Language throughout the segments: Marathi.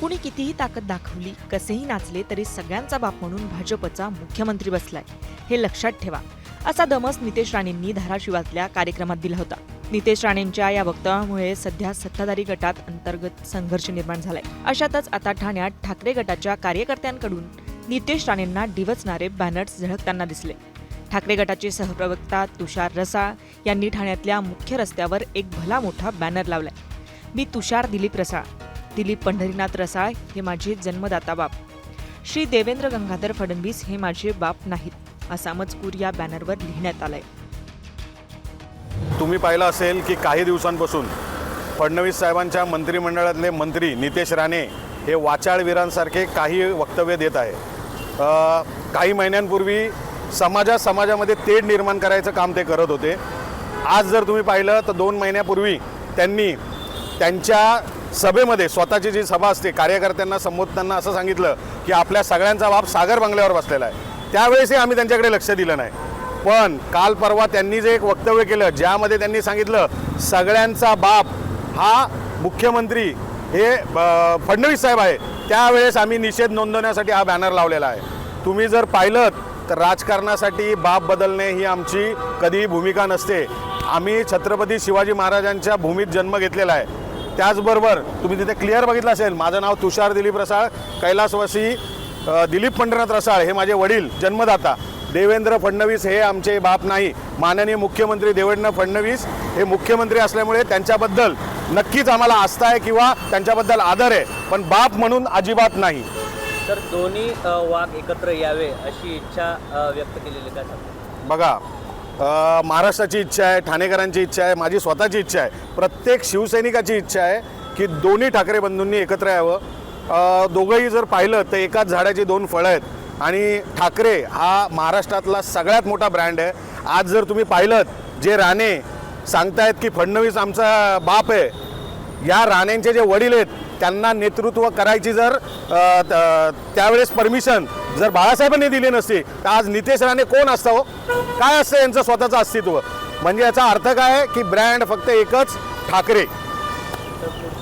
कुणी कितीही ताकद दाखवली कसेही नाचले तरी सगळ्यांचा बाप म्हणून भाजपचा मुख्यमंत्री बसलाय. हे लक्षात ठेवा. असा दमस नितेश राणेंनी धाराशिवातल्या कार्यक्रमात दिला होता. नितेश राणेंच्या या वक्तव्यामुळे सध्या सत्ताधारी गटात अंतर्गत संघर्ष निर्माण झालाय. अशातच आता ठाण्यात ठाकरे गटाच्या कार्यकर्त्यांकडून नितेश राणेंना डिवचणारे बॅनर्स झळकताना दिसले. ठाकरे गटाचे सहप्रवक्ता तुषार रसाळ यांनी ठाण्यातल्या मुख्य रस्त्यावर एक भला मोठा बॅनर लावलाय. मी तुषार दिलीप रसाळ दिलीप पंढरीनाथ रसाळ हे माझे जन्मदाता बाप. श्री देवेंद्र गंगाधर फडणवीस हे माझे बाप नाहीत असा मजकूर या बॅनरवर लिहिण्यात आलाय. तुम्ही पाहिलं असेल की काही दिवसांपासून फडणवीस साहेबांच्या मंत्रिमंडळातले मंत्री नितेश राणे हे वाचाळवीरांसारखे काही वक्तव्य देत आहे. काही महिन्यांपूर्वी समाजा समाजामध्ये तेढ निर्माण करायचं काम ते करत होते. आज जर तुम्ही पाहिलं तर दोन महिन्यापूर्वी त्यांनी त्यांच्या सभेमध्ये स्वतःची जी सभा असते कार्यकर्त्यांना संबोधताना असं सांगितलं की आपल्या सगळ्यांचा बाप सागर बंगल्यावर बसलेला आहे. त्यावेळेसही आम्ही त्यांच्याकडे लक्ष दिलं नाही. पण काल परवा त्यांनी जे एक वक्तव्य केलं ज्यामध्ये त्यांनी सांगितलं सगळ्यांचा बाप हा मुख्यमंत्री हे फडणवीस साहेब आहे. त्यावेळेस आम्ही निषेध नोंदवण्यासाठी हा बॅनर लावलेला आहे. तुम्ही जर पाहिलं तर राजकारणासाठी बाप बदलणे ही आमची कधीही भूमिका नसते. आम्ही छत्रपती शिवाजी महाराजांच्या भूमीत जन्म घेतलेला आहे. त्याचबरोबर तुम्ही तिथे क्लिअर बघितलं असेल माझं नाव तुषार दिलीप रसाळ कैलासवासी दिलीप पंढरनाथ रसाळ हे माझे वडील जन्मदाता. देवेंद्र फडणवीस हे आमचे बाप नाही. माननीय मुख्यमंत्री देवेंद्र फडणवीस हे मुख्यमंत्री असल्यामुळे त्यांच्याबद्दल नक्कीच आम्हाला आस्था आहे किंवा त्यांच्याबद्दल आदर आहे पण बाप म्हणून अजिबात नाही. तर दोन्ही वाघ एकत्र यावे अशी इच्छा व्यक्त केलेली सांगता बघा महाराष्ट्राची इच्छा आहे ठाणेकरांची इच्छा आहे माझी स्वतःची इच्छा आहे. प्रत्येक शिवसैनिकाची इच्छा आहे की दोन्ही ठाकरे बंधूंनी एकत्र यावं. दोघंही जर पाहिलं तर एकाच झाडाची दोन फळं आहेत. आणि ठाकरे हा महाराष्ट्रातला सगळ्यात मोठा ब्रँड आहे. आज जर तुम्ही पाहिलं जे राणे सांगतायत की फडणवीस आमचा बाप आहे या राणेंचे जे वडील आहेत त्यांना नेतृत्व करायची जर त्यावेळेस परमिशन जर बाळासाहेबांनी दिली नसती तर आज नितेश राणे कोण असतं हो? काय असतं यांचं स्वतःचं अस्तित्व? म्हणजे याचा अर्थ काय आहे की ब्रँड फक्त एकच ठाकरे.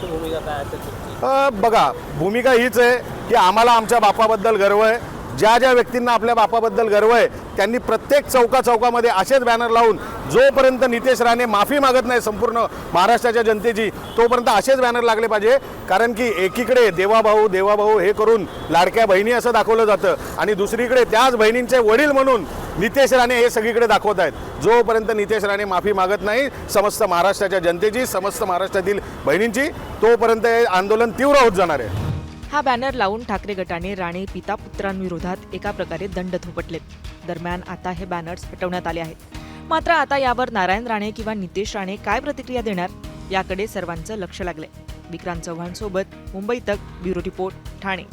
भूमिका काय असेल बघा भूमिका हीच आहे की आम्हाला आमच्या बापाबद्दल गर्व आहे. ज्या ज्या व्यक्तींना आपल्या बापाबद्दल गर्व आहे त्यांनी प्रत्येक चौका चौकामध्ये असेच बॅनर लावून जोपर्यंत नितेश राणे माफी मागत नाही संपूर्ण महाराष्ट्राच्या जनतेची तोपर्यंत असेच बॅनर लागले पाहिजे. कारण की एकीकडे देवाभाऊ देवाभाऊ हे करून लाडक्या बहिणी असं दाखवलं जातं आणि दुसरीकडे त्याच बहिणींचे वडील म्हणून नितेश राणे हे सगळीकडे दाखवत आहेत. जोपर्यंत नितेश राणे माफी मागत नाही समस्त महाराष्ट्राच्या जनतेची समस्त महाराष्ट्रातील बहिणींची तोपर्यंत हे आंदोलन तीव्र होत जाणार आहे. हा बॅनर लावून ठाकरे गटाने राणे पिता पुत्रांविरोधात एका प्रकारे दंड थोपटलेत दरम्यान आता हे बॅनर्स हटवण्यात आले आहेत. मात्र आता यावर नारायण राणे किंवा नितेश राणे काय प्रतिक्रिया देणार? याकडे सर्वांचं लक्ष लागलंय. विक्रांत चव्हाण सोबत मुंबई तक ब्युरो रिपोर्ट ठाणे.